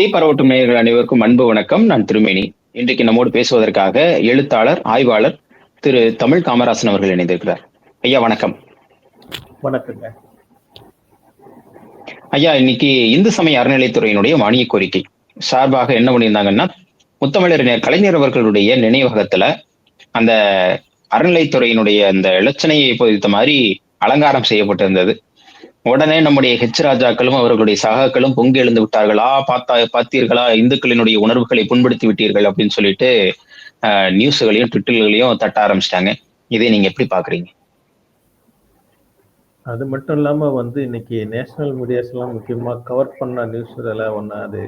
தீப்பரவட்டும் நேயர்கள் அனைவருக்கும் அன்பு வணக்கம். நான் திருமேனி. இன்றைக்கு நம்மோடு பேசுவதற்காக எழுத்தாளர் ஆய்வாளர் திரு தமிழ் காமராசன் அவர்கள் இணைந்திருக்கிறார். ஐயா வணக்கம். வணக்கங்க. ஐயா இன்னைக்கு இந்து சமய அறநிலைத்துறையினுடைய மானிய கோரிக்கை. சார்பாக என்ன பண்ணியிருந்தாங்கன்னா முத்தமிழறிஞர் கலைஞர் அவர்களுடைய நினைவகத்துல அந்த அறநிலைத்துறையினுடைய அந்த இலச்சனையை பொறுத்த மாதிரி அலங்காரம் செய்யப்பட்டிருந்தது. உடனே நம்முடைய ஹெச் ராஜாக்களும் அவர்களுடைய சகாக்களும் பொங்கி எழுந்து விட்டார்களா? பார்த்தா பார்த்தீர்களா? இந்துக்களினுடைய உணர்வுகளை புண்படுத்தி விட்டீர்கள் அப்படின்னு சொல்லிட்டு அஹ், நியூஸ்களையும் ட்விட்டர்களையும் தட்ட ஆரம்பிச்சிட்டாங்க. இதை நீங்க எப்படி பாக்குறீங்க? அது மட்டும் இல்லாம வந்து இன்னைக்கு நேஷனல் மீடியாஸ் எல்லாம் முக்கியமா கவர் பண்ண நியூஸ் எல்லாம் ஒண்ணு அது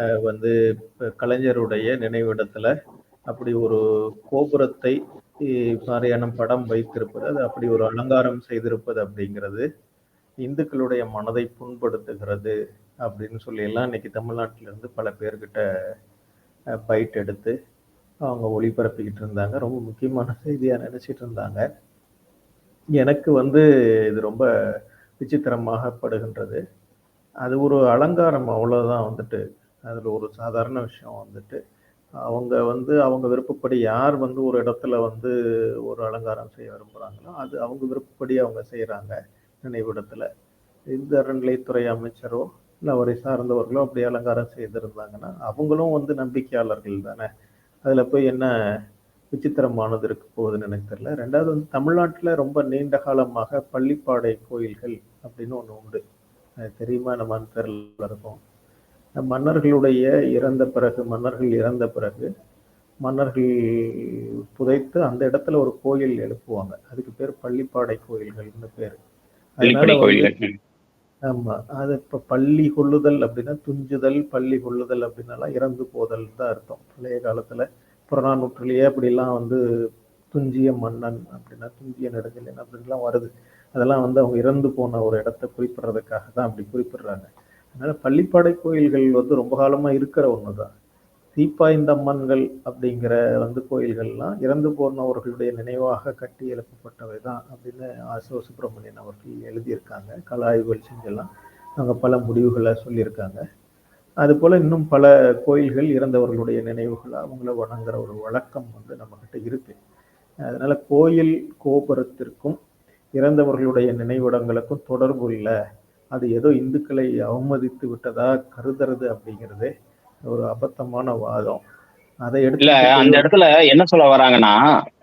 அஹ், வந்து கலைஞருடைய நினைவிடத்துல அப்படி ஒரு கோபுரத்தை மாதிரியான படம் வைத்திருப்பது அது அப்படி ஒரு அலங்காரம் செய்திருப்பது அப்படிங்கிறது. இந்துக்களுடைய மனதை புண்படுத்துகிறது அப்படின்னு சொல்லி எல்லாம் இன்னைக்கு தமிழ்நாட்டிலேருந்து பல பேர்கிட்ட பைட் எடுத்து அவங்க ஒளிபரப்பிக்கிட்டு இருந்தாங்க. ரொம்ப முக்கியமான செய்தியாக நினச்சிட்டு இருந்தாங்க. எனக்கு வந்து இது ரொம்ப விசித்திரமாகப்படுகின்றது அது ஒரு அலங்காரம் அவ்வளோதான் வந்துட்டு. அதில் ஒரு சாதாரண விஷயம் வந்துட்டு. அவங்க வந்து அவங்க விருப்பப்படி யார் வந்து ஒரு இடத்துல வந்து ஒரு அலங்காரம் செய்ய விரும்புகிறாங்களோ அது அவங்க விருப்பப்படி அவங்க செய்கிறாங்க நினைவிடத்தில். இந்த அறநிலைத்துறை அமைச்சரோ இல்லை அவரை சார்ந்தவர்களோ அப்படி அலங்காரம் செய்திருந்தாங்கன்னா அவங்களும் வந்து நம்பிக்கையாளர்கள் தானே. அதில் போய் என்ன விசித்திரமானது இருக்க போகுதுன்னு எனக்கு தெரியல. ரெண்டாவது வந்து தமிழ்நாட்டில் ரொம்ப நீண்ட காலமாக பள்ளிப்பாடை கோயில்கள் அப்படின்னு ஒன்று உண்டு. அது தெரியுமா? நம்ம தெரியல இருக்கும். மன்னர்களுடைய இறந்த பிறகு மன்னர்கள் இறந்த பிறகு மன்னர்கள் புதைத்து அந்த இடத்துல ஒரு கோயில் எழுப்புவாங்க. அதுக்கு பேர் பள்ளிப்பாடை கோயில்கள்னு பேர். அதனால ஆமா. அது இப்ப பள்ளி கொள்ளுதல் அப்படின்னா துஞ்சுதல் பள்ளி கொள்ளுதல் அப்படின்னாலாம் இறந்து போதல் தான் அர்த்தம். பழைய காலத்துல புறநானூற்றிலேயே அப்படிலாம் வந்து துஞ்சிய மன்னன் அப்படின்னா துஞ்சிய நெடுஞ்செழியன் அப்படின்லாம் வருது. அதெல்லாம் வந்து அவங்க இறந்து போன ஒரு இடத்த குறிப்பிடுறதுக்காக தான் அப்படி குறிப்பிடுறாங்க. அதனால பள்ளிப்பாடை கோயில்கள் வந்து ரொம்ப காலமா இருக்கிற ஒண்ணுதான். தீப்பாய்ந்தம்மன்கள் அப்படிங்கிற வந்து கோயில்கள்லாம் இறந்து போனவர்களுடைய நினைவாக கட்டி எழுப்பப்பட்டவை தான் அப்படின்னு ஆசோ சுப்பிரமணியன் அவர்கள் எழுதியிருக்காங்க. கல ஆய்வுகள் செஞ்செல்லாம் அங்கே பல முடிவுகளை சொல்லியிருக்காங்க. அதுபோல் இன்னும் பல கோயில்கள் இறந்தவர்களுடைய நினைவுகளை அவங்கள வணங்குற ஒரு வழக்கம் வந்து நம்மக்கிட்ட இருக்கு. அதனால் கோயில் கோபுரத்திற்கும் இறந்தவர்களுடைய நினைவிடங்களுக்கும் தொடர்பு இல்லை. அது ஏதோ இந்துக்களை அவமதித்து விட்டதாக கருதுறது அப்படிங்கிறது ஒரு அபத்தமான வாதம். அதை எடுத்து அந்த இடத்துல என்ன சொல்ல வராங்கன்னா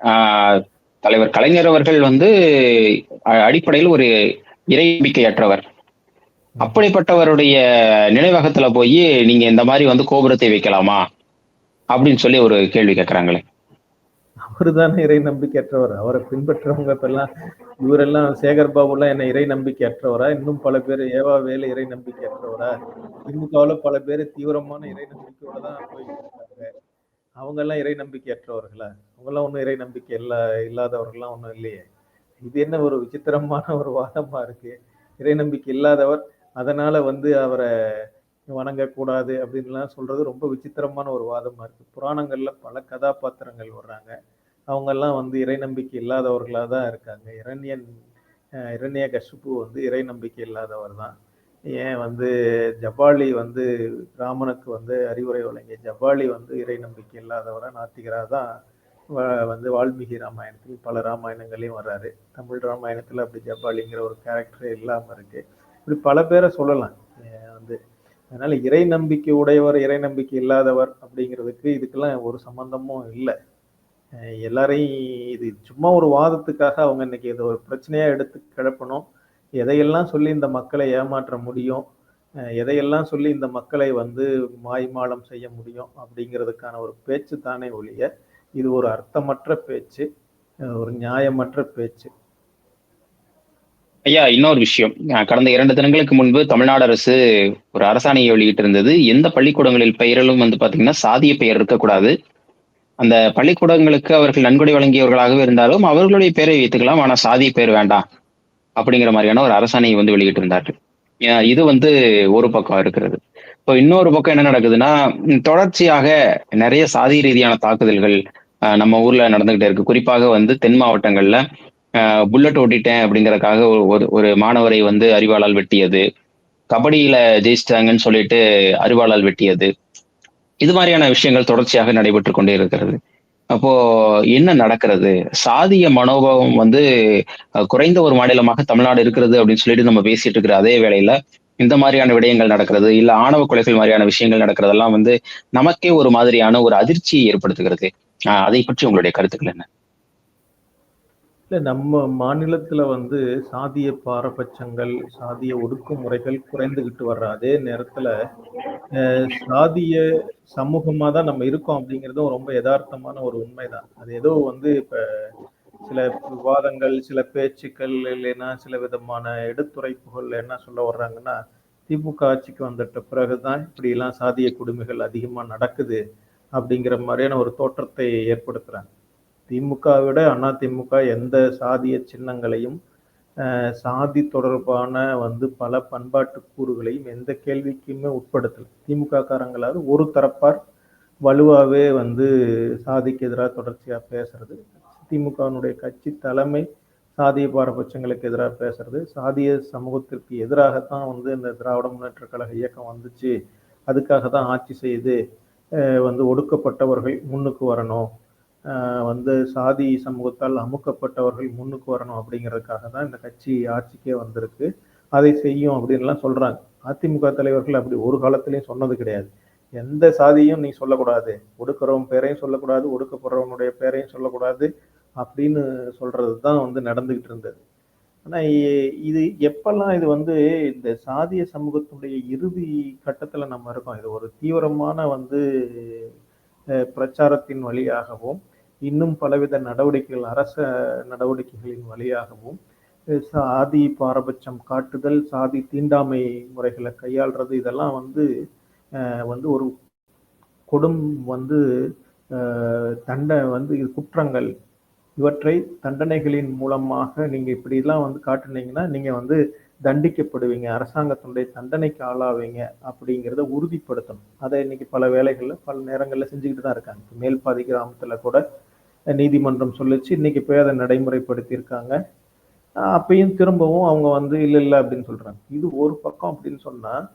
ஆஹ், தலைவர் கலைஞர் அவர்கள் வந்து அடிப்படையில் ஒரு இறை நம்பிக்கையற்றவர் அப்படிப்பட்டவருடைய நினைவகத்துல போய் நீங்க இந்த மாதிரி வந்து கோபுரத்தை வைக்கலாமா? அப்படின்னு சொல்லி ஒரு கேள்வி கேட்கறாங்களே அவர் தானே இறை நம்பிக்கையற்றவர்? அவரை பின்பற்றவங்க இப்பெல்லாம் இவரெல்லாம் சேகர் பாபுலாம் என்ன இறை நம்பிக்கையற்றவரா? இன்னும் பல பேர் ஏவா வேலை இறை நம்பிக்கையற்றவரா? திமுகவில் பல பேர் தீவிரமான இறை நம்பிக்கையோட தான் போயிட்டு இருக்காங்க. அவங்க எல்லாம் இறை நம்பிக்கையற்றவர்களா? அவங்கெல்லாம் ஒன்றும் இறை நம்பிக்கை இல்லா இல்லாதவர்கள்லாம் ஒன்றும் இல்லையே. இது என்ன ஒரு விசித்திரமான ஒரு வாதமா இருக்கு? இறை நம்பிக்கை இல்லாதவர் அதனால வந்து அவரை வணங்கக்கூடாது அப்படின்லாம் சொல்றது ரொம்ப விசித்திரமான ஒரு வாதமா இருக்கு. புராணங்கள்ல பல கதாபாத்திரங்கள் வர்றாங்க. அவங்கெல்லாம் வந்து இறை நம்பிக்கை இல்லாதவர்களாக தான் இருக்காங்க. இரண்யன் இரண்ய கஷ்பு வந்து இறை நம்பிக்கை இல்லாதவர் தான். ஏன் வந்து ஜபாலி வந்து ராமனுக்கு வந்து அறிவுரை வழங்கிய ஜபாலி வந்து இறை நம்பிக்கை இல்லாதவராக நாத்திகராக தான் வந்து வால்மீகி ராமாயணத்தில் பல ராமாயணங்களையும் வர்றாரு. தமிழ் ராமாயணத்தில் அப்படி ஜபாலிங்கிற ஒரு கேரக்டரே இல்லாமல் இருக்கு. இப்படி பல பேரை சொல்லலாம். வந்து அதனால் இறை நம்பிக்கை உடையவர் இறை நம்பிக்கை இல்லாதவர் அப்படிங்கிறதுக்கு இதுக்கெல்லாம் ஒரு சம்பந்தமும் இல்லை. எல்லாரையும் இது சும்மா ஒரு வாதத்துக்காக அவங்க இன்னைக்கு இதை ஒரு பிரச்சனையா எடுத்து கிளப்பணும். எதையெல்லாம் சொல்லி இந்த மக்களை ஏமாற்ற முடியும்? அஹ் எதையெல்லாம் சொல்லி இந்த மக்களை வந்து மாய்மாலம் செய்ய முடியும் அப்படிங்கிறதுக்கான ஒரு பேச்சு தானே ஒழிய இது ஒரு அர்த்தமற்ற பேச்சு ஒரு நியாயமற்ற பேச்சு. ஐயா இன்னொரு விஷயம். கடந்த இரண்டு தினங்களுக்கு முன்பு தமிழ்நாடு அரசு ஒரு அரசாணையை வெளியிட்டு இருந்தது எந்த பள்ளிக்கூடங்களில் பெயரிலும் வந்து பாத்தீங்கன்னா சாதிய பெயர் இருக்கக்கூடாது. அந்த பள்ளிக்கூடங்களுக்கு அவர்கள் நன்கொடை வழங்கியவர்களாகவே இருந்தாலும் அவர்களுடைய பெயரை வைத்துக்கலாம். ஆனால் சாதி பெயர் வேண்டாம் அப்படிங்கிற மாதிரியான ஒரு அரசாணையை வந்து வெளியிட்டு இருந்தார்கள் இது வந்து ஒரு பக்கம் இருக்கிறது. இப்போ இன்னொரு பக்கம் என்ன நடக்குதுன்னா தொடர்ச்சியாக நிறைய சாதி ரீதியான தாக்குதல்கள் நம்ம ஊர்ல நடந்துகிட்டே இருக்கு. குறிப்பாக வந்து தென் மாவட்டங்கள்ல புல்லட் ஓட்டிட்டேன் அப்படிங்கறதுக்காக ஒரு- ஒரு ஒரு மாணவரை வந்து அறிவாளால் வெட்டியது. கபடியில ஜெயிச்சிட்டாங்கன்னு சொல்லிட்டு அறிவாளால் வெட்டியது. இது மாதிரியான விஷயங்கள் தொடர்ச்சியாக நடைபெற்று கொண்டே இருக்கிறது. அப்போ என்ன நடக்கிறது? சாதிய மனோபாவம் வந்து குறைந்த ஒரு மாநிலமாக தமிழ்நாடு இருக்கிறது அப்படின்னு சொல்லிட்டு நம்ம பேசிட்டு இருக்கிற அதே வேளையில இந்த மாதிரியான விடயங்கள் நடக்கிறது இல்ல ஆணவ கொலைகள் மாதிரியான விஷயங்கள் நடக்கிறதெல்லாம் வந்து நமக்கே ஒரு மாதிரியான ஒரு அதிர்ச்சியை ஏற்படுத்துகிறது. அதை பற்றி உங்களுடைய கருத்துக்கள் என்ன? இல்லை நம்ம மாநிலத்துல வந்து சாதிய பாரபட்சங்கள் சாதிய ஒடுக்குமுறைகள் குறைந்துக்கிட்டு வர்ற அதே நேரத்துல சாதிய சமூகமா தான் நம்ம இருக்கோம் அப்படிங்கிறதும் ரொம்ப யதார்த்தமான ஒரு உண்மைதான். அது ஏதோ வந்து இப்போ சில விவாதங்கள் சில பேச்சுக்கள் இல்லைன்னா சில விதமான எடுத்துரைப்புகள் என்ன சொல்ல வர்றாங்கன்னா திமுக ஆட்சிக்கு வந்துட்ட பிறகுதான் இப்படி எல்லாம் சாதிய கொடுமைகள் அதிகமா நடக்குது அப்படிங்கிற மாதிரியான ஒரு தோற்றத்தை ஏற்படுத்துறாங்க. திமுகவை விட அண்ணா திமுக எந்த சாதிய சின்னங்களையும் சாதி தொடர்பான வந்து பல பண்பாட்டு கூறுகளையும் எந்த கேள்விக்குமே உட்படுத்தல. திமுக காரங்களாவது ஒரு தரப்பார் வலுவாகவே வந்து சாதிக்கு எதிராக தொடர்ச்சியாக பேசுறது. திமுகவினுடைய கட்சி தலைமை சாதிய பாரபட்சங்களுக்கு எதிராக பேசுறது. சாதிய சமூகத்திற்கு எதிராகத்தான் வந்து இந்த திராவிட முன்னேற்ற கழக இயக்கம் வந்துச்சு. அதுக்காக தான் ஆட்சி செய்து வந்து ஒடுக்கப்பட்டவர்கள் முன்னுக்கு வரணும். வந்து சாதி சமூகத்தால் அமுக்கப்பட்டவர்கள் முன்னுக்கு வரணும் அப்படிங்கிறதுக்காக தான் இந்த கட்சி ஆட்சிக்கே வந்திருக்கு. அதை செய்யும் அப்படின்லாம் சொல்கிறாங்க அதிமுக தலைவர்கள் அப்படி ஒரு காலத்திலையும் சொன்னது கிடையாது. எந்த சாதியும் நீ சொல்லக்கூடாது. ஒடுக்கிறவன் பேரையும் சொல்லக்கூடாது. ஒடுக்கப்படுறவனுடைய பேரையும் சொல்லக்கூடாது அப்படின்னு சொல்கிறது தான் வந்து நடந்துக்கிட்டு இருந்தது. ஆனால் இது எப்பெல்லாம் இது வந்து இந்த சாதிய சமூகத்துடைய இறுதி கட்டத்தில் நம்ம இருக்கோம் இது ஒரு தீவிரமான வந்து பிரச்சாரத்தின் வழியாகவும் இன்னும் பலவித நடவடிக்கைகள் அரச நடவடிக்கைகளின் வழியாகவும் சாதி பாரபட்சம் காட்டுதல் சாதி தீண்டாமை முறைகளை கையாள்றது இதெல்லாம் வந்து வந்து ஒரு கொடும் வந்து அஹ், தண்ட வந்து குற்றங்கள். இவற்றை தண்டனைகளின் மூலமாக நீங்கள் இப்படிலாம் வந்து காட்டுனீங்கன்னா நீங்கள் வந்து தண்டிக்கப்படுவீங்க அரசாங்கத்தினுடைய தண்டனைக்கு ஆளாவீங்க அப்படிங்கிறத உறுதிப்படுத்தணும். அதை இன்னைக்கு பல வேலைகளில் பல நேரங்களில் செஞ்சுக்கிட்டு தான் இருக்காங்க. இப்போ மேல்பாதி கிராமத்தில் கூட நீதிமன்றம் சொல்லிச்சு இன்னைக்கு போய் அதை நடைமுறைப்படுத்தியிருக்காங்க. ஆஹ் அப்பயும் திரும்பவும் அவங்க வந்து இல்லை இல்லை அப்படின்னு சொல்கிறாங்க இது ஒரு பக்கம் அப்படின்னு சொன்னால்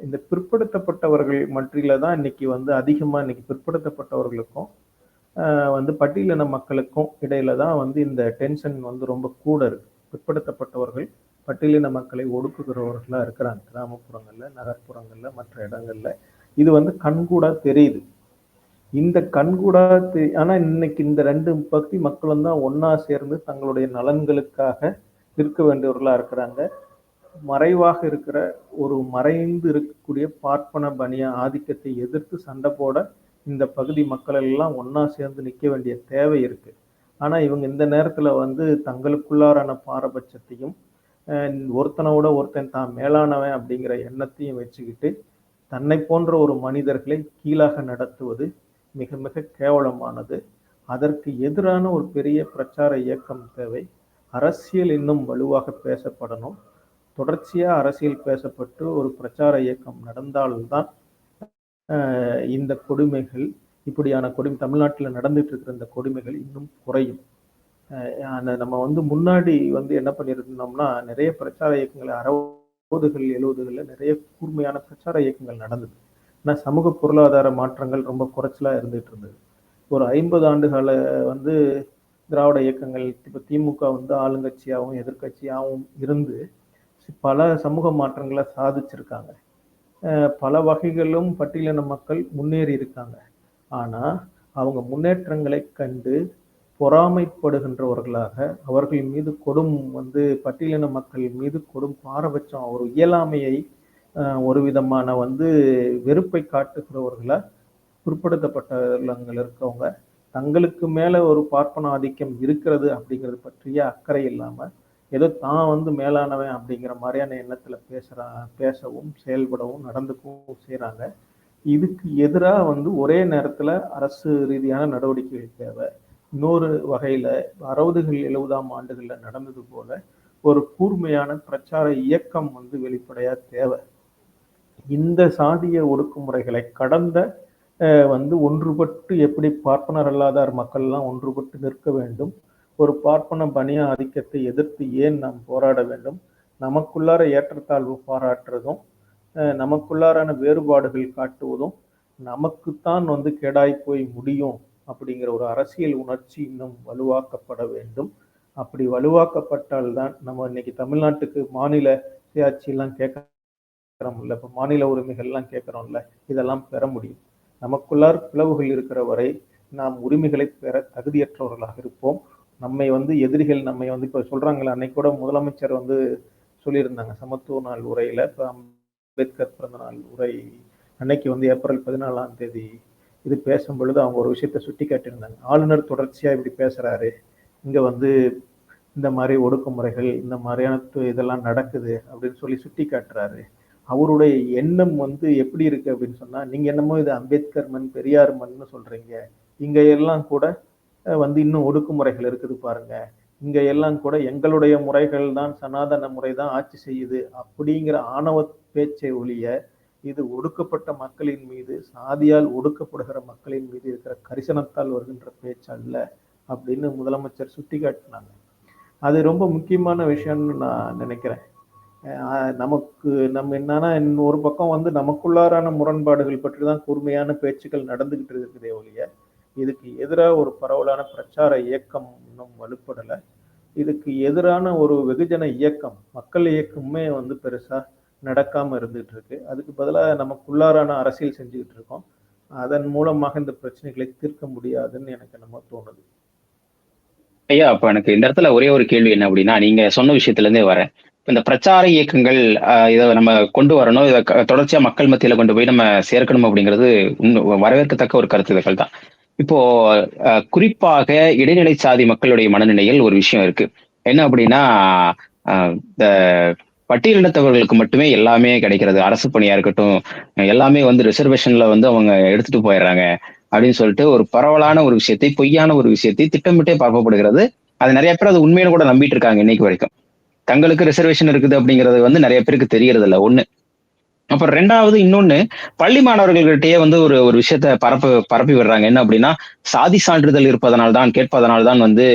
இந்த பிற்படுத்தப்பட்டவர்கள் மற்றில தான் இன்னைக்கு வந்து அதிகமாக இன்னைக்கு பிற்படுத்தப்பட்டவர்களுக்கும் வந்து பட்டியலின மக்களுக்கும் இடையில தான் வந்து இந்த டென்ஷன் வந்து ரொம்ப கூட இருக்கு. பிற்படுத்தப்பட்டவர்கள் பட்டியலின மக்களை ஒடுக்குகிறவர்களாக இருக்கிறாங்க. கிராமப்புறங்களில் நகர்ப்புறங்களில் மற்ற இடங்களில். இது வந்து கண்கூடா தெரியுது. இந்த கண்கூடா தெ- ஆனால் இன்னைக்கு இந்த ரெண்டு பகுதி மக்களும் தான் ஒன்றா சேர்ந்து தங்களுடைய நலன்களுக்காக இருக்க வேண்டியவர்களா இருக்கிறாங்க. மறைவாக இருக்கிற ஒரு மறைந்து இருக்கக்கூடிய பார்ப்பன பனிய ஆதிக்கத்தை எதிர்த்து சண்டை போட இந்த பகுதி மக்கள் எல்லாம் ஒன்றா சேர்ந்து நிற்க வேண்டிய தேவை இருக்கு. ஆனால் இவங்க இந்த நேரத்தில் வந்து தங்களுக்குள்ளாரான பாரபட்சத்தையும் ஒருத்தனோட ஒருத்தன் தான் மேலானவன் அப்படிங்கிற எண்ணத்தையும் வச்சுக்கிட்டு தன்னை போன்ற ஒரு மனிதர்களை கீழாக நடத்துவது மிக மிக கேவலமானது. அதற்கு எதிரான ஒரு பெரிய பிரச்சார இயக்கம் தேவை. அரசியல் இன்னும் வலுவாக பேசப்படணும். தொடர்ச்சியாக அரசியல் பேசப்பட்டு ஒரு பிரச்சார இயக்கம் நடந்தால்தான் இந்த கொடுமைகள் இப்படியான கொடுமை தமிழ்நாட்டில் நடந்துட்டு இருக்கிற இந்த கொடுமைகள் இன்னும் குறையும். நம்ம வந்து முன்னாடி வந்து என்ன பண்ணியிருந்தோம்னா நிறைய பிரச்சார இயக்கங்களை அறுபதுகள் எழுபதுகளில் நிறைய கூர்மையான பிரச்சார இயக்கங்கள் நடந்தது. ஆனால் சமூக பொருளாதார மாற்றங்கள் ரொம்ப குறைச்சலாக இருந்துகிட்டு இருந்தது. ஒரு ஐம்பது ஆண்டுகால வந்து திராவிட இயக்கங்கள் இப்போ திமுக வந்து ஆளுங்கட்சியாகவும் எதிர்க்கட்சியாகவும் இருந்து பல சமூக மாற்றங்களை சாதிச்சிருக்காங்க. பல வகைகளிலும் பட்டியலின மக்கள் முன்னேறி இருக்காங்க ஆனால் அவங்க முன்னேற்றங்களை கண்டு பொறாமைப்படுகின்றவர்களாக அவர்கள் மீது கொடும் வந்து பட்டியலின மக்கள் மீது கொடும் பாரபட்சம் ஒரு இயலாமையை ஒரு விதமான வந்து வெறுப்பை காட்டுகிறவர்களா பிற்படுத்தப்பட்டவர்கள் இருக்கவங்க தங்களுக்கு மேலே ஒரு பார்ப்பன ஆதிக்கம் இருக்கிறது அப்படிங்கிறது பற்றிய அக்கறை இல்லாமல் ஏதோ தான் வந்து மேலானவன் அப்படிங்கிற மாதிரியான எண்ணத்தில் பேசுகிறா பேசவும் செயல்படவும் நடந்துக்கவும் செய்கிறாங்க இதுக்கு எதிராக வந்து ஒரே நேரத்தில் அரசு ரீதியான நடவடிக்கைகள் தேவை. இன்னொரு வகையில் அறுபதுகள் எழுபதாம் ஆண்டுகளில் நடந்தது போல ஒரு கூர்மையான பிரச்சார இயக்கம் வந்து வெளிப்படையாக தேவை. இந்த சாதிய ஒடுக்குமுறைகளை கடந்த வந்து ஒன்றுபட்டு எப்படி பார்ப்பனர் அல்லாதார் மக்கள்லாம் ஒன்றுபட்டு நிற்க வேண்டும். ஒரு பார்ப்பன பனிய ஆதிக்கத்தை எதிர்த்து ஏன் நாம் போராட வேண்டும்? நமக்குள்ளார ஏற்றத்தாழ்வு பாராட்டுறதும் நமக்குள்ளாரான வேறுபாடுகள் காட்டுவதும் நமக்குத்தான் வந்து கேடாய் போய் முடியும். அப்படிங்கிற ஒரு அரசியல் உணர்ச்சி இன்னும் வலுவாக்கப்பட வேண்டும். அப்படி வலுவாக்கப்பட்டால்தான் நம்ம இன்னைக்கு தமிழ்நாட்டுக்கு மாநில சுயாட்சியெல்லாம் கேட்கறோம்ல இப்போ மாநில உரிமைகள்லாம் கேட்குறோம்ல இதெல்லாம் பெற முடியும். நமக்குள்ளார் பிளவுகள் இருக்கிற வரை நாம் உரிமைகளை பெற தகுதியற்றவர்களாக இருப்போம். நம்மை வந்து எதிரிகள் நம்மை வந்து இப்போ சொல்கிறாங்களே அன்னைக்கு கூட முதலமைச்சர் வந்து சொல்லியிருந்தாங்க சமத்துவ நாள் உரையில் இப்போ அம்பேத்கர் பிறந்த நாள் உரை அன்னைக்கு வந்து ஏப்ரல் பதினாலாம் தேதி இது பேசும் பொழுது அவங்க ஒரு விஷயத்த சுட்டி காட்டியிருந்தாங்க. ஆளுநர் தொடர்ச்சியாக இப்படி பேசுகிறாரு இங்கே வந்து இந்த மாதிரி ஒடுக்குமுறைகள் இந்த மாதிரியான து- இதெல்லாம் நடக்குது அப்படின்னு சொல்லி சுட்டி காட்டுறாரு. அவருடைய எண்ணம் வந்து எப்படி இருக்கு அப்படின்னு சொன்னால் நீங்கள் என்னமோ இது அம்பேத்கர் மண் பெரியார் மண்னு சொல்கிறீங்க இங்கே எல்லாம் கூட வந்து இன்னும் ஒடுக்குமுறைகள் இருக்குது பாருங்கள் இங்கே எல்லாம் கூட எங்களுடைய முறைகள் தான் சனாதன முறை தான் ஆட்சி செய்யுது அப்படிங்கிற ஆணவ பேச்சை ஒழிய இது ஒடுக்கப்பட்ட மக்களின் மீது சாதியால் ஒடுக்கப்படுகிற மக்களின் மீது இருக்கிற கரிசனத்தால் வருகின்ற பேச்சு அல்ல அப்படின்னு முதலமைச்சர் சுட்டி காட்டினாங்க அது ரொம்ப முக்கியமான விஷயம்னு நான் நினைக்கிறேன். நமக்கு நம்ம என்னன்னா ஒரு பக்கம் வந்து நமக்குள்ளாரான முரண்பாடுகள் பற்றி தான் கூர்மையான பேச்சுக்கள் நடந்துகிட்டு இருக்குதே ஒழிய இதுக்கு எதிராக ஒரு பரவலான பிரச்சார இயக்கம் இன்னும் வலுப்படலை. இதுக்கு எதிரான ஒரு வெகுஜன இயக்கம் மக்கள் இயக்கமே வந்து பெருசாக நடக்காம இருந்துகிட்டு இருக்கு அதுக்கு பதிலாக நமக்குள்ளாரான அரசியல் செஞ்சுக்கிட்டு இருக்கோம் அதன் மூலமாக இந்த பிரச்சனைகளை தீர்க்க முடியாதுன்னு எனக்கு நம்ம தோணுது. ஐயா அப்ப எனக்கு இந்த இடத்துல ஒரே ஒரு கேள்வி என்ன அப்படின்னா நீங்க சொன்ன விஷயத்துல இருந்தே வரேன் இந்த பிரச்சார இயக்கங்கள் இதை நம்ம கொண்டு வரணும் இதை தொடர்ச்சியா மக்கள் மத்தியில கொண்டு போய் நம்ம சேர்க்கணும் அப்படிங்கிறது வரவேற்கத்தக்க ஒரு கருத்துக்கள் தான். இப்போ குறிப்பாக இடைநிலை சாதி மக்களுடைய மனநிலையில் ஒரு விஷயம் இருக்கு. என்ன அப்படின்னா ஆஹ், இந்த பட்டியலினத்தவர்களுக்கு மட்டுமே எல்லாமே கிடைக்கிறது. அரசு பணியா இருக்கட்டும் எல்லாமே வந்து ரிசர்வேஷன்ல வந்து அவங்க எடுத்துட்டு போயிடுறாங்க அப்படின்னு சொல்லிட்டு ஒரு பரவலான ஒரு விஷயத்தை பொய்யான ஒரு விஷயத்தை திட்டமிட்டே பரப்பப்படுகிறது அது நிறைய பேர் அது உண்மையில கூட நம்பிட்டு இருக்காங்க இன்னைக்கு வரைக்கும். தங்களுக்கு ரிசர்வேஷன் இருக்குது அப்படிங்கிறது வந்து நிறைய பேருக்கு தெரியறது இல்லை ஒண்ணு அப்புறம் ரெண்டாவது இன்னொன்னு பள்ளி மாணவர்கள்கிட்டயே வந்து ஒரு ஒரு விஷயத்த பரப்பு பரப்பி விடுறாங்க. என்ன அப்படின்னா சாதி சான்றிதழ் இருப்பதனால் தான் கேட்பதனால் தான் வந்து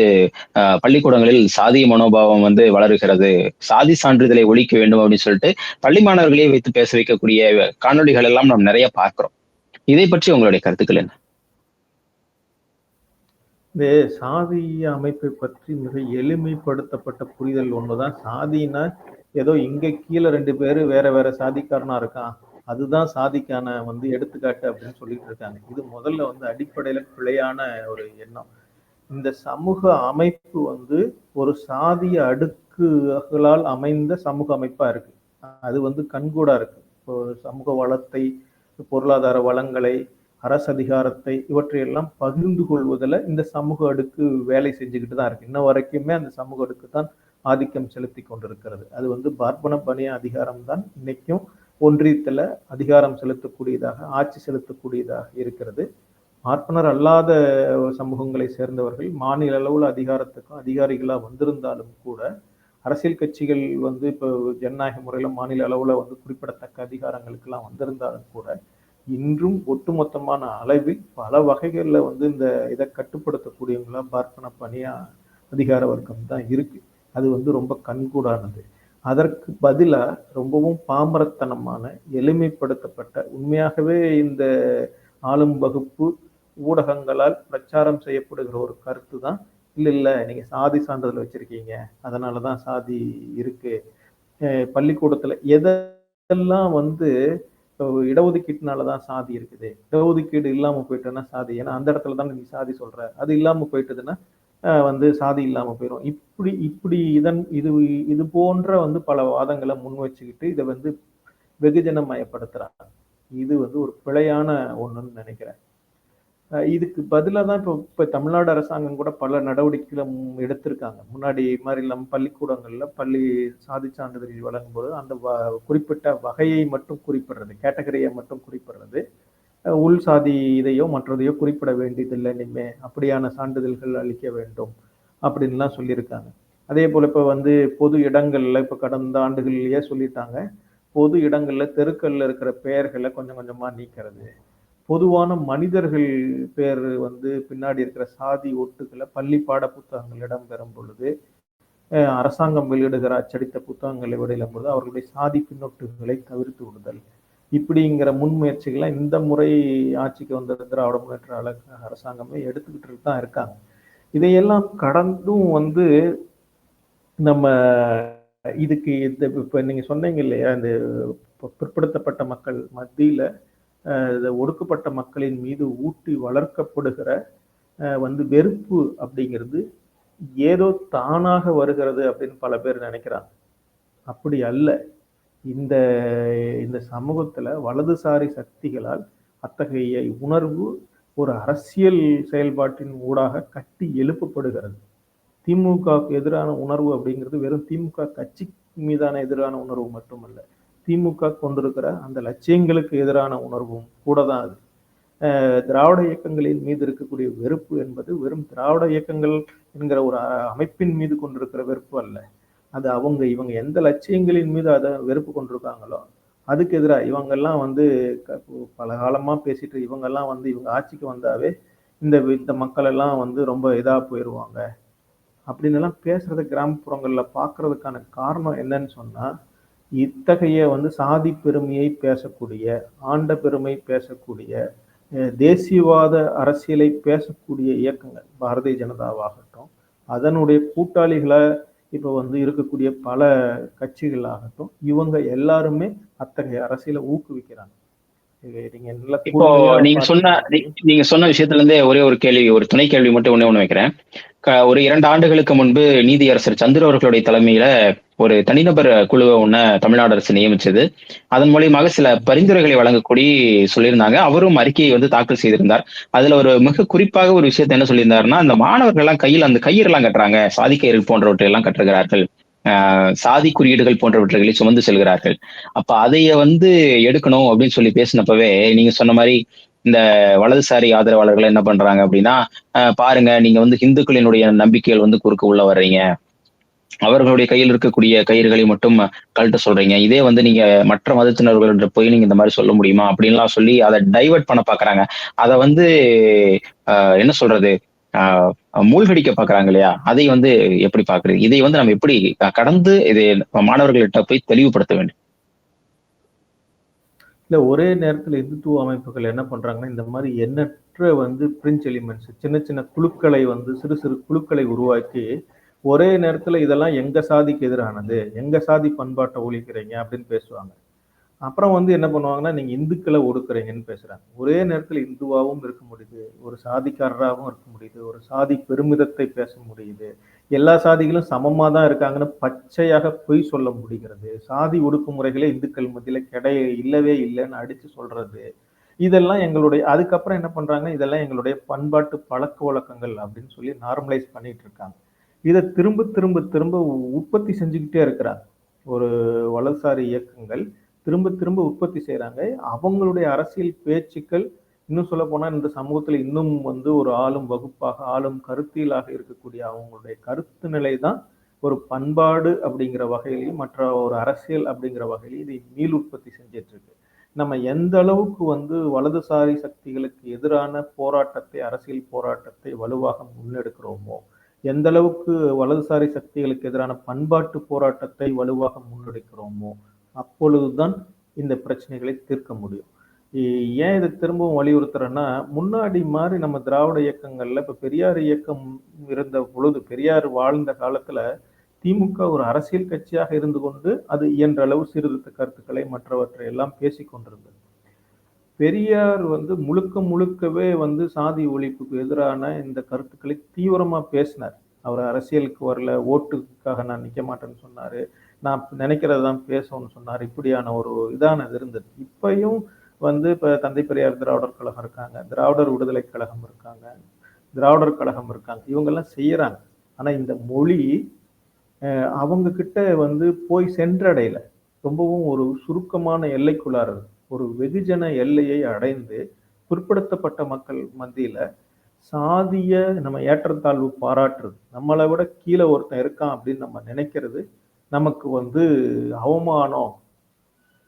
ஆஹ், பள்ளிக்கூடங்களில் சாதிய மனோபாவம் வந்து வளருகிறது. சாதி சான்றிதழை ஒழிக்க வேண்டும் அப்படின்னு சொல்லிட்டு பள்ளி மாணவர்களே வைத்து பேச வைக்கக்கூடிய காணொளிகள் எல்லாம் நாம் நிறைய பார்க்கிறோம். இதை பற்றி உங்களுடைய கருத்துக்கள் என்ன? இந்த சாதிய அமைப்பை பற்றி மிக எளிமைப்படுத்தப்பட்ட புரிதல் ஒண்ணுதான். சாதினா ஏதோ இங்க கீழே ரெண்டு பேரு வேற வேற சாதிக்காரனா இருக்கான். அதுதான் சாதிக்கான வந்து எடுத்துக்காட்டு அப்படின்னு சொல்லிட்டு இருக்காங்க. இது முதல்ல வந்து அடிப்படையில பிழையான ஒரு எண்ணம். இந்த சமூக அமைப்பு வந்து ஒரு சாதிய அடுக்குகளால் அமைந்த சமூக அமைப்பா இருக்கு. அது வந்து கண்கூடா இருக்கு. இப்போ சமூக வளத்தை பொருளாதார வளங்களை அரசு அதிகாரத்தை இவற்றையெல்லாம் பகிர்ந்து கொள்வதில் இந்த சமூக அடுக்கு வேலை செஞ்சுக்கிட்டு தான் இருக்கு. இன்ன வரைக்குமே அந்த சமூக அடுக்கு தான் ஆதிக்கம் செலுத்தி கொண்டிருக்கிறது. அது வந்து பார்ப்பன பணிய அதிகாரம்தான் இன்னைக்கும் ஒன்றியத்தில் அதிகாரம் செலுத்தக்கூடியதாக ஆட்சி செலுத்தக்கூடியதாக இருக்கிறது. பார்ப்பனர் அல்லாத சமூகங்களை சேர்ந்தவர்கள் மாநில அளவில் அதிகாரத்துக்கும் அதிகாரிகளாக வந்திருந்தாலும் கூட அரசியல் கட்சிகள் வந்து இப்போ ஜனநாயக முறையில் மாநில அளவில் வந்து குறிப்பிடத்தக்க அதிகாரங்களுக்கெல்லாம் வந்திருந்தாலும் கூட இன்றும் ஒட்டுமொத்தமான அளவில் பல வகைகளில் வந்து இந்த இதை கட்டுப்படுத்தக்கூடியவங்களாம் பார்ப்பன பணியா அதிகார வர்க்கம் தான் இருக்குது அது வந்து ரொம்ப கண்கூடானது. அதற்கு பதிலாக ரொம்பவும் பாமரத்தனமான எளிமைப்படுத்தப்பட்ட உண்மையாகவே இந்த ஆளும் வகுப்பு ஊடகங்களால் பிரச்சாரம் செய்யப்படுகிற ஒரு கருத்து தான் இல்லை இல்லை நீங்கள் சாதி சான்றிதழ் வச்சிருக்கீங்க. அதனாலதான் சாதி இருக்கு. பள்ளிக்கூடத்தில் எதெல்லாம் வந்து இடஒதுக்கீட்டுனால தான் சாதி இருக்குது. இடஒதுக்கீடு இல்லாமல் போயிட்டுன்னா சாதி. ஏன்னா அந்த இடத்துல தான் நீ சாதி சொல்கிற அது இல்லாமல் போயிட்டதுன்னா வந்து சாதி இல்லாமல் போயிடும் இப்படி இப்படி இதன் இது இது போன்ற வந்து பல வாதங்களை முன் வச்சுக்கிட்டு இதை வந்து வெகுஜனமயப்படுத்துறாங்க இது வந்து ஒரு பிழையான ஒண்ணுன்னு நினைக்கிறேன். இதுக்கு பதிலாக தான் இப்போ இப்போ தமிழ்நாடு அரசாங்கம் கூட பல நடவடிக்கைகளை எடுத்திருக்காங்க. முன்னாடி மாதிரி இல்லாமல் பள்ளிக்கூடங்களில் பள்ளி சாதி சான்றிதழ் வழங்கும்போது அந்த வ- குறிப்பிட்ட வகையை மட்டும் குறிப்பிடுறது கேட்டகரியை மட்டும் குறிப்பிடுறது. உள் சாதி இதையோ மற்றதையோ குறிப்பிட வேண்டியதில்லை இனிமே. அப்படியான சான்றிதழ்கள் அளிக்க வேண்டும் அப்படின்லாம் சொல்லியிருக்காங்க. அதே போல் இப்போ வந்து பொது இடங்களில் இப்போ கடந்த ஆண்டுகள்லேயே சொல்லிட்டாங்க. பொது இடங்களில் தெருக்களில் இருக்கிற பெயர்களை கொஞ்சம் கொஞ்சமாக நீக்கிறது. பொதுவான மனிதர்கள் பேர் வந்து பின்னாடி இருக்கிற சாதி ஒட்டுக்களை பள்ளி பாட புத்தகங்கள் இடம்பெறும் பொழுது அரசாங்கம் வெளியிடுகிற அச்சடித்த புத்தகங்களை வெளியிடும் பொழுது அவர்களுடைய சாதி பின்னொட்டுகளை தவிர்த்து விடுதல். இப்படிங்கிற முன்முயற்சிகளை இந்த முறை ஆட்சிக்கு வந்த திராவிட முன்னேற்ற கழக அரசாங்கமே எடுத்துக்கிட்டு தான் இருக்காங்க. இதையெல்லாம் கடந்தும் வந்து நம்ம இதுக்கு இந்த இப்போ நீங்கள் சொன்னீங்க இல்லையா இந்த பிற்படுத்தப்பட்ட மக்கள் மத்தியில் ஒடுக்கப்பட்ட மக்களின் மீது ஊட்டி வளர்க்கப்படுகிற வந்து வெறுப்பு அப்படிங்கிறது ஏதோ தானாக வருகிறது அப்படின்னு பல பேர் நினைக்கிறாங்க. அப்படி அல்ல. இந்த இந்த சமூகத்தில் வலதுசாரி சக்திகளால் அத்தகைய உணர்வு ஒரு அரசியல் செயல்பாட்டின் ஊடாக கட்டி எழுப்பப்படுகிறது. திமுகவுக்கு எதிரான உணர்வு அப்படிங்கிறது வெறும் திமுக கட்சி மீதான எதிரான உணர்வு மட்டுமல்ல திமுக கொண்டிருக்கிற அந்த லட்சியங்களுக்கு எதிரான உணர்வும் கூட தான் அது. திராவிட இயக்கங்களின் மீது இருக்கக்கூடிய வெறுப்பு என்பது வெறும் திராவிட இயக்கங்கள் என்கிற ஒரு அமைப்பின் மீது கொண்டிருக்கிற வெறுப்பு அல்ல. அது அவங்க இவங்க எந்த லட்சியங்களின் மீது அதை வெறுப்பு கொண்டிருக்காங்களோ அதுக்கு எதிராக இவங்கெல்லாம் வந்து க- பல காலமாக பேசிட்டு இவங்கெல்லாம் வந்து இவங்க ஆட்சிக்கு வந்தாவே இந்த இந்த மக்கள் எல்லாம் வந்து ரொம்ப இதாக போயிடுவாங்க அப்படின்னு எல்லாம் பேசுறத கிராமப்புறங்களில் பார்க்கறதுக்கான காரணம் என்னன்னு சொன்னால் இத்தகைய வந்து சாதி பெருமையை பேசக்கூடிய ஆண்ட பெருமை பேசக்கூடிய தேசியவாத அரசியலை பேசக்கூடிய இயக்கங்கள் பாரதிய ஜனதாவாகட்டும் அதனுடைய கூட்டாளிகளை இப்போ வந்து இருக்கக்கூடிய பல கட்சிகளாகட்டும் இவங்க எல்லாருமே அத்தகைய அரசியலை ஊக்குவிக்கிறாங்க. இப்போ நீங்க சொன்ன நீங்க சொன்ன விஷயத்துல இருந்தே ஒரே ஒரு கேள்வி ஒரு துணை கேள்வி மட்டும் ஒண்ணே ஒண்ணு வைக்கிறேன். ஒரு இரண்டு ஆண்டுகளுக்கு முன்பு நீதியரசர் சந்திர அவர்களுடைய தலைமையில ஒரு தனிநபர் குழுவை ஒண்ண தமிழ்நாடு அரசு நியமிச்சது. அதன் மூலியமாக சில பரிந்துரைகளை வழங்கக்கூடி சொல்லியிருந்தாங்க. அவரும் அறிக்கையை வந்து தாக்கல் செய்திருந்தார். அதுல ஒரு மிக குறிப்பாக ஒரு விஷயத்த என்ன சொல்லியிருந்தாருன்னா அந்த மாணவர்கள் எல்லாம் கையில் அந்த கயிறெல்லாம் கட்டுறாங்க. சாதி கயிறு போன்றவற்றை எல்லாம் கட்டுகிறார்கள். ஆஹ் சாதி குறியீடுகள் போன்றவற்றை சுமந்து செல்கிறார்கள். அப்ப அதைய வந்து எடுக்கணும் அப்படின்னு சொல்லி பேசினப்பவே நீங்க சொன்ன மாதிரி இந்த வலதுசாரி ஆதரவாளர்கள் என்ன பண்றாங்க அப்படின்னா பாருங்க நீங்க வந்து இந்துக்களினுடைய நம்பிக்கைகள் வந்து குறுக்க உள்ள வர்றீங்க. அவர்களுடைய கையில் இருக்கக்கூடிய கயிறுகளை மட்டும் கழட்ட சொல்றீங்க. இதே வந்து நீங்க மற்ற மதத்தினர்கள்ட்ட போய் நீங்க இந்த மாதிரி சொல்ல முடியுமா அப்படின்லாம் சொல்லி அதை டைவர்ட் பண்ண பாக்குறாங்க. அதை வந்து ஆஹ் என்ன சொல்றது? ஆஹ் மூழ்கடிக்க பாக்குறாங்க இல்லையா? அதை வந்து எப்படி பாக்குறது? இதை வந்து நம்ம எப்படி கடந்து இதை மாணவர்கள்ட்ட போய் தெளிவுபடுத்த வேண்டும்? இல்லை ஒரே நேரத்தில் இந்துத்துவ அமைப்புகள் என்ன பண்ணுறாங்கன்னா இந்த மாதிரி எண்ணற்ற வந்து பிரிஞ்ச் எலிமெண்ட்ஸ் சின்ன சின்ன குழுக்களை வந்து சிறு சிறு குழுக்களை உருவாக்கி ஒரே நேரத்தில் இதெல்லாம் எங்கள் சாதிக்கு எதிரானது? எங்கள் சாதி பண்பாட்டை ஒழிக்கிறீங்க? அப்படின்னு பேசுவாங்க. அப்புறம் வந்து என்ன பண்ணுவாங்கன்னா நீங்க இந்துக்களை ஒடுக்குறீங்கன்னு பேசுறாங்க. ஒரே நேரத்தில் இந்துவாகவும் இருக்க முடியுது ஒரு சாதிக்காரராகவும் இருக்க முடியுது ஒரு சாதி பெருமிதத்தை பேச முடியுது. எல்லா சாதிகளும் சமமாக தான் இருக்காங்கன்னு பச்சையாக பொய் சொல்ல முடிகிறது. சாதி ஒடுக்குமுறைகளே இந்துக்கள் மத்தியில் கிடை இல்லவே இல்லைன்னு அடித்து சொல்கிறது இதெல்லாம் எங்களுடைய அதுக்கப்புறம் என்ன பண்ணுறாங்க இதெல்லாம் எங்களுடைய பண்பாட்டு பழக்க வழக்கங்கள் அப்படின்னு சொல்லி நார்மலைஸ் பண்ணிட்டு இருக்காங்க. இதை திரும்ப திரும்ப திரும்ப உற்பத்தி செஞ்சுக்கிட்டே இருக்கிறாங்க. ஒரு வலதுசாரி இயக்கங்கள் திரும்ப திரும்ப உற்பத்தி செய்கிறாங்க அவங்களுடைய அரசியல் பேச்சுக்கள் இன்னும் சொல்ல போனால் இந்த சமூகத்தில் இன்னும் வந்து ஒரு ஆளும் வகுப்பாக ஆளும் கருத்தியலாக இருக்கக்கூடிய அவங்களுடைய கருத்து நிலை தான் ஒரு பண்பாடு அப்படிங்கிற வகையிலையும் மற்ற ஒரு அரசியல் அப்படிங்கிற வகையிலையும் இதை மீள் உற்பத்தி செஞ்சிட்டு இருக்கு. நம்ம எந்த அளவுக்கு வந்து வலதுசாரி சக்திகளுக்கு எதிரான போராட்டத்தை அரசியல் போராட்டத்தை வலுவாக முன்னெடுக்கிறோமோ எந்த அளவுக்கு வலதுசாரி சக்திகளுக்கு எதிரான பண்பாட்டு போராட்டத்தை வலுவாக முன்னெடுக்கிறோமோ அப்பொழுதுதான் இந்த பிரச்சனைகளை தீர்க்க முடியும். ஏன் இதை திரும்பவும் வலியுறுத்துறேன்னா முன்னாடி மாதிரி நம்ம திராவிட இயக்கங்கள்ல இப்ப பெரியார் இயக்கம் இருந்த பொழுது பெரியார் வாழ்ந்த காலத்துல திமுக ஒரு அரசியல் கட்சியாக இருந்து கொண்டு அது இயன்ற அளவு சீர்திருத்த கருத்துக்களை மற்றவற்றை எல்லாம் பேசி கொண்டிருந்தது. பெரியார் வந்து முழுக்க முழுக்கவே வந்து சாதி ஒழிப்புக்கு எதிரான இந்த கருத்துக்களை தீவிரமா பேசினார். அவர் அரசியலுக்கு வரல ஓட்டுக்காக நான் நிற்க மாட்டேன்னு சொன்னார். நான் நினைக்கிறது தான் பேசணும்னு சொன்னார். இப்படியான ஒரு இதானது இருந்தது இப்பையும் வந்து இப்போ தந்தை பெரியார் திராவிடர் கழகம் இருக்காங்க திராவிடர் விடுதலை கழகம் இருக்காங்க திராவிடர் கழகம் இருக்காங்க. இவங்கெல்லாம் செய்கிறாங்க ஆனால் இந்த மொழி அவங்கக்கிட்ட அவங்க கிட்ட வந்து போய் சென்றடையில. ரொம்பவும் ஒரு சுருக்கமான எல்லைக்குள்ளார். ஒரு வெகுஜன எல்லையை அடைந்து பிற்படுத்தப்பட்ட மக்கள் மத்தியில் சாதிய நம்ம ஏற்றத்தாழ்வு பாராட்டுறது. நம்மளை விட கீழே ஒருத்தன் இருக்கான் அப்படின்னு நம்ம நினைக்கிறது நமக்கு வந்து அவமானம்.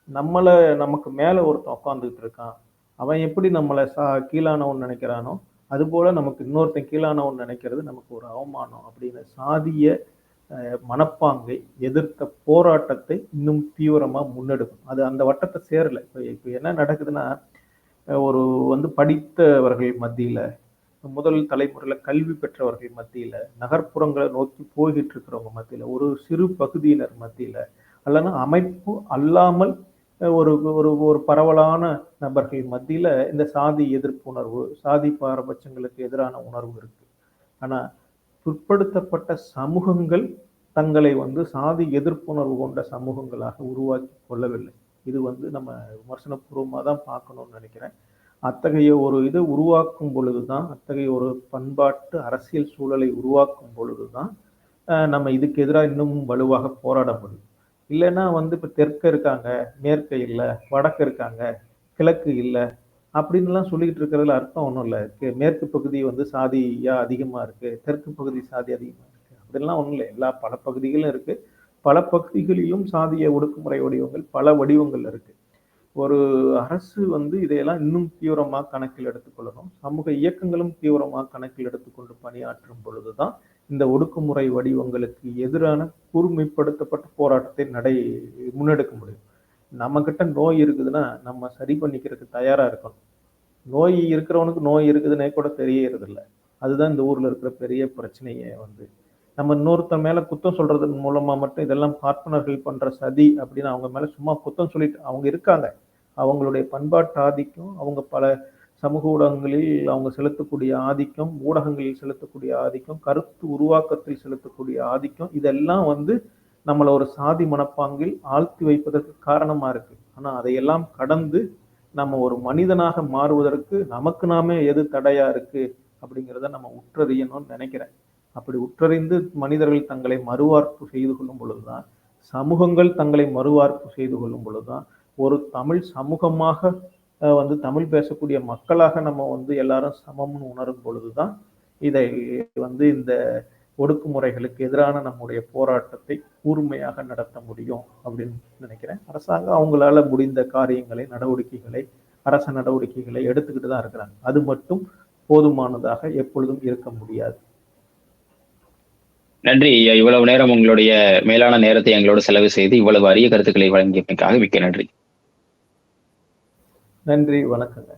நம்மளை நமக்கு மேலே ஒருத்தன் உட்காந்துக்கிட்டு இருக்கான். அவன் எப்படி நம்மளை சா கீழானவன் நினைக்கிறானோ அதுபோல் நமக்கு இன்னொருத்தன் கீழானவன் நினைக்கிறது நமக்கு ஒரு அவமானம் அப்படின்னு சாதிய மனப்பாங்கை எதிர்த்த போராட்டத்தை இன்னும் தீவிரமாக முன்னெடுக்கும். அது அந்த வட்டத்தை சேரலை. இப்போ இப்போ என்ன நடக்குதுன்னா ஒரு வந்து படித்தவர்கள் மத்தியில் முதல் தலைமுறையில் கல்வி பெற்றவர்கள் மத்தியில் நகர்ப்புறங்களை நோக்கி போய்கிட்டு இருக்கிறவங்க மத்தியில் ஒரு சிறு பகுதியினர் மத்தியில் அல்லனா அமைப்பு அல்லாமல் ஒரு ஒரு ஒரு பரவலான நபர்கள் மத்தியில் இந்த சாதி எதிர்ப்பு உணர்வு சாதி பாரபட்சங்களுக்கு எதிரான உணர்வு இருக்குது ஆனால் பிற்படுத்தப்பட்ட சமூகங்கள் தங்களை வந்து சாதி எதிர்ப்புணர்வு கொண்ட சமூகங்களாக உருவாக்கி கொள்ளவில்லை. இது வந்து நம்ம விமர்சனபூர்வமாக தான் பார்க்கணும்னு நினைக்கிறேன். அத்தகைய ஒரு இதை உருவாக்கும் பொழுது தான் அத்தகைய ஒரு பண்பாட்டு அரசியல் சூழலை உருவாக்கும் பொழுது தான் நம்ம இதுக்கு எதிராக இன்னமும் வலுவாக போராட முடியும். இல்லைன்னா வந்து இப்போ தெற்க இருக்காங்க மேற்கு இல்லை வடக்கு இருக்காங்க கிழக்கு இல்லை அப்படின்லாம் சொல்லிக்கிட்டு இருக்கிறதுல அர்த்தம் ஒன்றும் இல்லை. மேற்கு பகுதி வந்து சாதியாக அதிகமாக இருக்குது தெற்கு பகுதி சாதி அதிகமாக இருக்குது அப்படிலாம் ஒன்றும் இல்லை. எல்லா பல பகுதிகளும் இருக்குது பல பகுதிகளிலும் சாதிய ஒடுக்குமுறை வடிவங்கள் பல வடிவங்கள் இருக்குது ஒரு அரசு வந்து இதையெல்லாம் இன்னும் தீவிரமாக கணக்கில் எடுத்துக்கொள்ளணும். சமூக இயக்கங்களும் தீவிரமாக கணக்கில் எடுத்துக்கொண்டு பணியாற்றும் பொழுதுதான் இந்த ஒடுக்குமுறை வடிவங்களுக்கு எதிரான கூர்மைப்படுத்தப்பட்ட போராட்டத்தை நடை முன்னெடுக்க முடியும். நம்ம கிட்ட நோய் இருக்குதுன்னா நம்ம சரி பண்ணிக்கிறதுக்கு தயாரா இருக்கணும். நோய் இருக்கிறவனுக்கு நோய் இருக்குதுன்னே கூட தெரியறதில்ல. அதுதான் இந்த ஊர்ல இருக்கிற பெரிய பிரச்சனையே வந்து. நம்ம இன்னொருத்தன் மேல குத்தம் சொல்றதன் மூலமா மட்டும் இதெல்லாம் பார்ப்பனர்கள் பண்ற சதி அப்படின்னு அவங்க மேல சும்மா குத்தம் சொல்லிட்டு அவங்க இருக்காங்க. அவங்களுடைய பண்பாட்டு ஆதிக்கம் அவங்க பல சமூக ஊடகங்களில் அவங்க செலுத்தக்கூடிய ஆதிக்கம் ஊடகங்களில் செலுத்தக்கூடிய ஆதிக்கம் கருத்து உருவாக்கத்தில் செலுத்தக்கூடிய ஆதிக்கம் இதெல்லாம் வந்து நம்மளை ஒரு சாதி மனப்பாங்கில் ஆழ்த்தி வைப்பதற்கு காரணமாக இருக்கு. ஆனால் அதையெல்லாம் கடந்து நம்ம ஒரு மனிதனாக மாறுவதற்கு நமக்கு நாமே எது தடையா இருக்கு அப்படிங்கிறத நம்ம உற்றறியணும்னு நினைக்கிறேன். அப்படி உற்றறிந்து மனிதர்கள் தங்களை மறுவார்ப்பு செய்து கொள்ளும் பொழுதுதான் சமூகங்கள் தங்களை மறுவார்ப்பு செய்து கொள்ளும் பொழுதுதான் ஒரு தமிழ் சமூகமாக வந்து தமிழ் பேசக்கூடிய மக்களாக நம்ம வந்து எல்லாரும் சமம்னு உணரும் பொழுதுதான் இதை வந்து இந்த ஒடுக்குமுறைகளுக்கு எதிரான நம்முடைய போராட்டத்தை கூர்மையாக நடத்த முடியும் அப்படின்னு நினைக்கிறேன். அரசாங்கம் அவங்களால முடிந்த காரியங்களை நடவடிக்கைகளை அரச நடவடிக்கைகளை எடுத்துக்கிட்டு தான் இருக்கிறாங்க. அது மட்டும் போதுமானதாக எப்பொழுதும் இருக்க முடியாது. நன்றி ஐயா. இவ்வளவு நேரம் உங்களுடைய மேலான நேரத்தை எங்களோடு செலவு செய்து இவ்வளவு அரிய கருத்துக்களை வழங்கியமைக்காக மிக்க நன்றி. நன்றி வணக்கங்க.